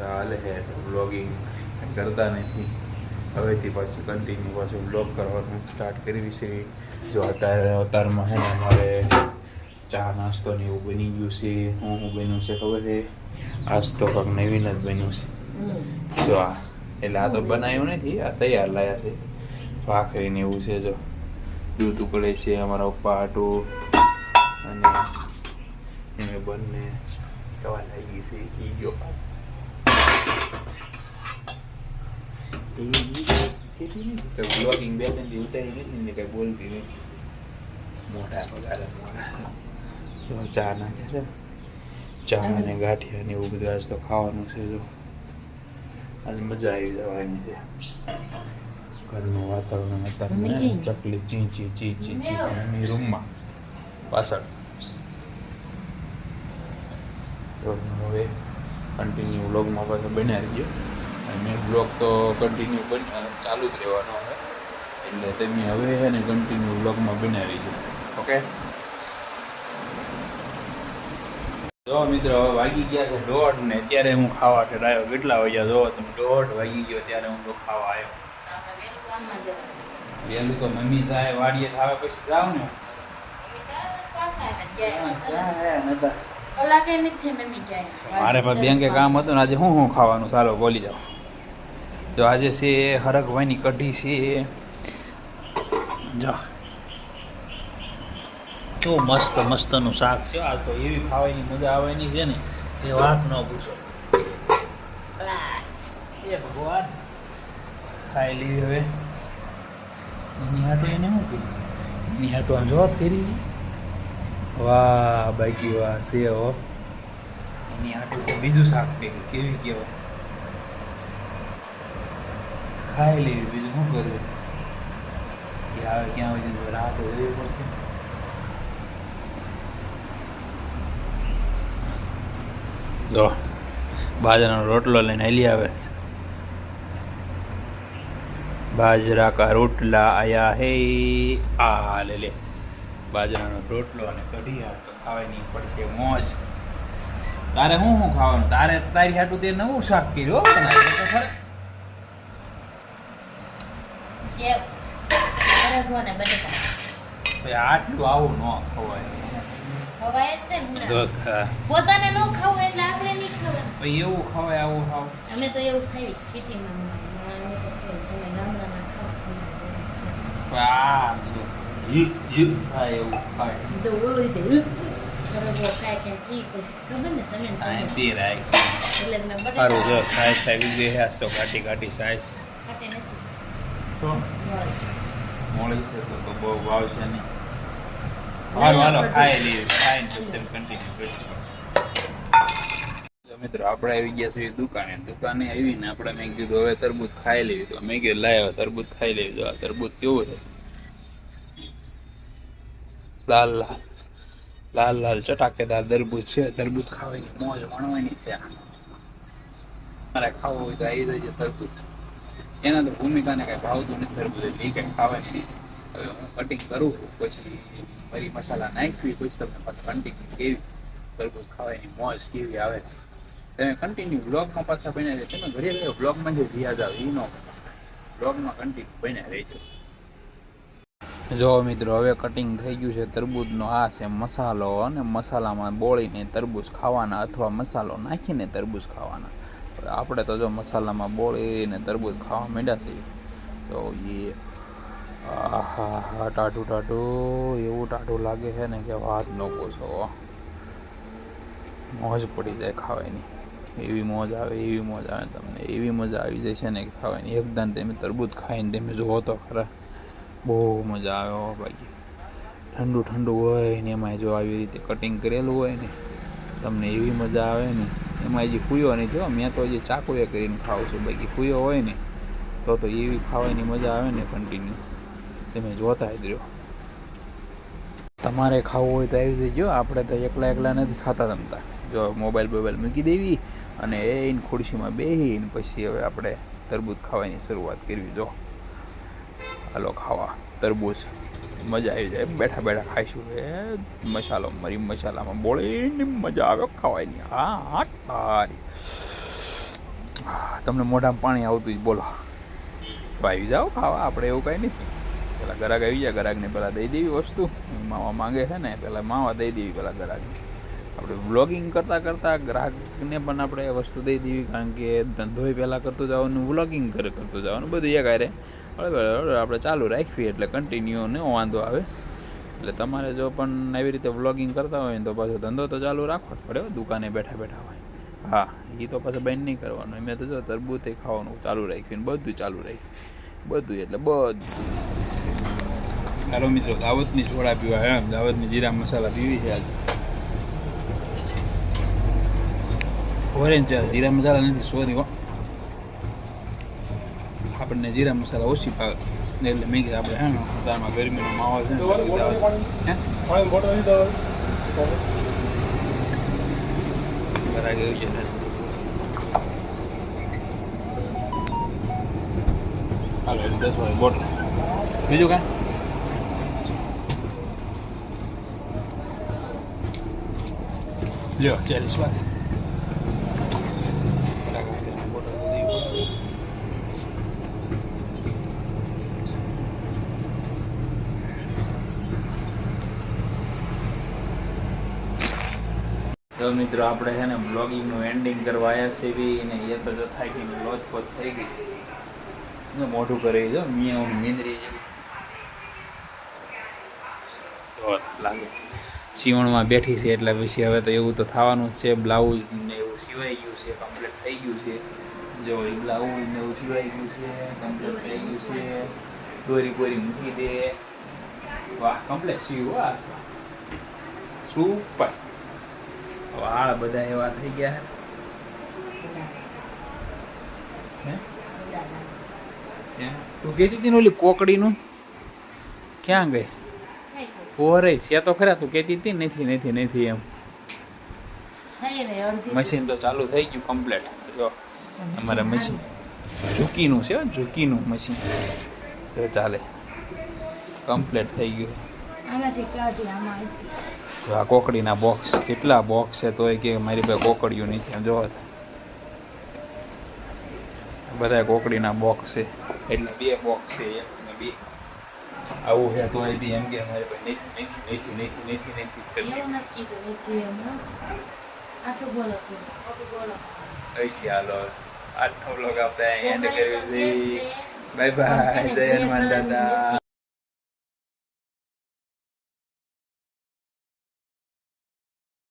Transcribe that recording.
જાય હે બ્લોગિંગ કરતા નથી. હવેથી પાછું કન્ટિન્યુ પાછું બ્લોગ કરવાનું સ્ટાર્ટ કરવી છે. જો અત્યારે અવતારમાં ને અમારે ચા નાસ્તો ને એવું બની ગયું છે. હું હું બન્યું છે ખબર છે? આજ તો કંઈક નવીન જ બન્યું છે. જો આ, એટલે આ તો બનાવ્યું નથી, આ તૈયાર લાયા છે. ભાખરી ને એવું છે જો. દૂધ ઉકળે છે અમારા પપ્પા આટો. અને એને બંને દવા લાગી છે. ઈ ગયો પાછો. બ્લોગિંગ બે ત્રણ દી ઉતારી નથી ને કઈ બોલતી નથી મોટા પગારે જો ચા નાખે ચા અને ગાંઠિયા ને એવું બધું આજ તો ખાવાનું છે જો આજે મજા આવી જવાની છે ઘરનું વાતાવરણ અત્યારે ચકલી ચી ચી ચી ચી ચી એની રૂમમાં પાછળ તો હવે કન્ટિન્યુ વ્લોગમાં પાછો બન્યા રહીએ અને બ્લોગ તો કન્ટિન્યુ બની ચાલુ જ રહેવાનો હવે. એટલે તમે હવે છે ને કન્ટિન્યુ બ્લોગમાં બનાવી છે. ઓકે જો મિત્રો હવે વાગી ગયા છે દોઢ ને અત્યારે હું ખાવા ઠરાયો કેટલા વાગ્યા? જો તમે દોઢ વાગી ગયો ત્યારે હું તો ખાવા આવ્યો વહેલું તો મમ્મી થાય વાડીએ થાવે પછી જાવ ને? મારે પણ બેંકે કામ હતું ને આજે હું શું ખાવાનું? ચાલો બોલી જાઓ. જો આજે છે હરગવાની કઢી છે. જો. કેવું મસ્ત, મસ્તનું શાક છે. આ તો એવી ખાવાની મજા આવવાની છે ને, એ વાત ન પૂછો. એ ભગવાન. ખાઈ લીધી હવે. એની હાટો એને શું કર્યું? એની હાટો આમ જવાબ કરી વાહ, બાકી વાહ, છે હો. એની હાટું તો બીજું શાક કર્યું. કેવી કહેવાય? ખાઈ લેવી બીજું શું કરવું? એ આવે ક્યાં સુધી રાહ તો જોવી પડશે જો, બાજરાનો રોટલો લઈને હેલી આવે. બાજરા કા રોટલા આયા હે, આ લે લે. બાજરાનો રોટલો અને કઢી આ તો ખાવાની પડશે મોજ. તારે હું શું ખાવાનું? તારે તારી હાટું તે નવું શાક કર્યું હો આટલું આવું ન ખવાય. દોસ્ત ખરા પોતાને ન ખાવું એટલે આપણે નહીં ખાવાનું. એવું ખવાય આવું ખાવ. અમે તો એવું ખાઈ સિટીમાં આ એવું ખાય. તો ઓલું તે સાયન્સ જો સાઈઝ આવી ગઈ છે તો કાટી કાટી નથી તો બસ. છે તો તો બહુ ભાવ નહીં. હાલો હાલો ખાઈ લઈએ ખાઈને પછી તેમ કન્ટિન્યુ કરીશું મિત્રો આપણે આવી ગયા છીએ દુકાને. દુકાને આવીને આપણે મેં કીધું હવે તરબૂચ ખાઈ લેવી. તો મેં કીધું હવે તરબૂચ ખાઈ લેવી. તો આ તરબૂચ કેવું છે? લાલ લાલ. લાલ લાલ ચટાકેદાર તરબૂચ છે. તરબૂચ ખાવાની મોજ માણવાની ત્યાં મારે ખાવું હોય તો આવી જઈએ તરબૂચ. એના તો ભૂમિકાને કઈ ભાવતું નથી એટલે એ કઈ ખાવે નહીં. હવે હું કટિંગ કરું, પછી મરી મસાલા નાખવી પછી તમને પાછું કન્ટિન્યુ કેવી તરબૂચ ખાવાની મોજ કેવી આવે છે. તમે કન્ટિન્યુ બ્લોગમાં પાછા બન્યા છે તમે ઘરે ઘરે બ્લોગમાં જે રિયાજ આવે એ નો બ્લોગમાં કન્ટિન્યુ બન્યા રહેજો. જો મિત્રો, હવે કટિંગ થઈ ગયું છે તરબૂચનો આ છે મસાલો, અને મસાલામાં બોળીને તરબૂચ ખાવાના અથવા મસાલો નાખીને તરબૂચ ખાવાના. આપણે તો જો મસાલામાં બોળીને તરબૂચ ખાવા માંડ્યા છીએ, તો એ આહા, હા, ટાઢું ટાઢું, એવું ટાઢું લાગે છે ને કે વાત ન પૂછો. મોજ પડી જાય ખાવાની. એવી મોજ આવે, એવી મોજ આવે તમને એવી મજા આવી જાય છે ને કે ખાવાની. એકદમ તમે તરબૂચ ખાઈને તમે જુઓ તો ખરા. બહુ મજા આવે હો ભાઈ. ઠંડુ ઠંડુ હોય ને એમાં જો આવી રીતે કટિંગ કરેલું હોય ને, તમને એવી મજા આવે ને એમાં હજી કુયો નહીં જો મેં તો હજી ચાકુએ કરીને ખાઉં છું. બાકી કુયો હોય ને, તો તો એવી ખાવાની મજા આવે ને કન્ટિન્યુ તમે જોતા જ રહ્યો. તમારે ખાવું હોય તો આવી જજો આપણે તો એકલા એકલા નથી ખાતા તમતા જો મોબાઈલ બોબાઈલ મૂકી દેવી અને એ ખુરશીમાં બેસીને પછી હવે આપણે તરબૂચ ખાવાની શરૂઆત કરવી. જો, હાલો ખાવા. તરબૂચ. મજા આવી જાય. બેઠા બેઠા ખાઈશું. એ મસાલો મરી મસાલામાં બોળીને મજા આવે ખાવાની હા હા હા, તમને મોઢામાં પાણી આવતું જ બોલો. તો આવી જાઓ ખાવા. આપણે એવું કાંઈ નથી. પેલા ગરાગ આવી જાય ગરાગને પહેલાં દઈ દેવી વસ્તુ. માવા માંગે છે ને પહેલાં માવા દઈ દેવી પહેલાં ગરાગને. આપણે વ્લોગિંગ કરતાં કરતાં ગ્રાહકને પણ આપણે વસ્તુ દઈ દેવી કારણ કે ધંધો પહેલાં કરતો જવાનું વ્લોગિંગ કરે કરતું જવાનું બધું એક હારે. હળવે આપણે ચાલુ રાખીએ એટલે કન્ટિન્યુ ન વાંધો આવે. એટલે તમારે જો પણ એવી રીતે વ્લોગિંગ કરતા હોય ને તો પાછો ધંધો તો ચાલુ રાખવો જ પડે દુકાને બેઠા બેઠા હોય. હા એ તો પાછું બંધ નહીં કરવાનું. મેં તો જો તરબૂતે ખાવાનું ચાલુ રાખ્યું બધું ચાલુ રાખ્યું. બધું એટલે બધું. ચાલો મિત્રો, દાવતની સોડા પીવા હે દાવતની જીરા મસાલા પીવી છે આજે. ઓરેન્જ જીરા મસાલા નથી સોરી હો. આપણને જીરા મસાલા ઓછી ભાવે. એટલે મેં કીધું આપણે હે તારમાં ગરમીનો માહોલ છે એવું છે હાલો દસ વાગે બોટલ. બીજું કાંઈ? લ્યો, ચાલીસ વાર તો મિત્રો, આપણે છે ને બ્લોગિંગનું એન્ડિંગ કરવા આવ્યા છે બી ને એ તો જો થાય કે લોજ પોત થઈ ગઈ ને મોઢું કરી જો મિયા હું જેવું. લાગે. સીવણમાં બેઠી છે એટલે પછી હવે તો એવું તો થવાનું જ છે, બ્લાઉઝ ને એવું સિવાઈ ગયું છે કમ્પ્લીટ થઈ ગયું છે. જો એ બ્લાઉઝ ને એવું સિવાઈ ગયું છે કમ્પ્લીટ થઈ ગયું છે. દોરી બોરી મૂકી દે. વાહ કમ્પ્લીટ સીવું આ સુપર વાળ બધા એવા થઈ ગયા હે? તું કહેતી હતી ને ઓલી કોકડીનું? ક્યાં ગઈ? ઓરે છે તો ખરા, તું કહેતી હતી નથી નથી નથી એમ. મશીન તો ચાલુ થઈ ગયું કમ્પ્લેટ જો, અમારે મશીન ઝૂકીનું છે ઝૂકીનું મશીન ચાલે. કમ્પ્લેટ થઈ ગયું. આમાંથી કાઢી, આમાં જો આ કોકડીના બોક્સ કેટલા બોક્સ છે તોય કે મારી પાસે કોકડીઓ નથી એમ જોવા તો. બધા કોકડીના બોક્સ છે એટલે બે બોક્સ છે એક ને બે. આવું છે તોય બી એમ કે મારી પાસે નથી નથી નથી નથી નથી નથી કરી એવું નથી કીધું નથી એમ હો. આ શું બોલો તું. ખોટું બોલો કઈ છે હાલો. આજનો બ્લોગ આપણે એન્ડ કર્યું તો છે તે. બાય બાય જય હનુમાન દાદા.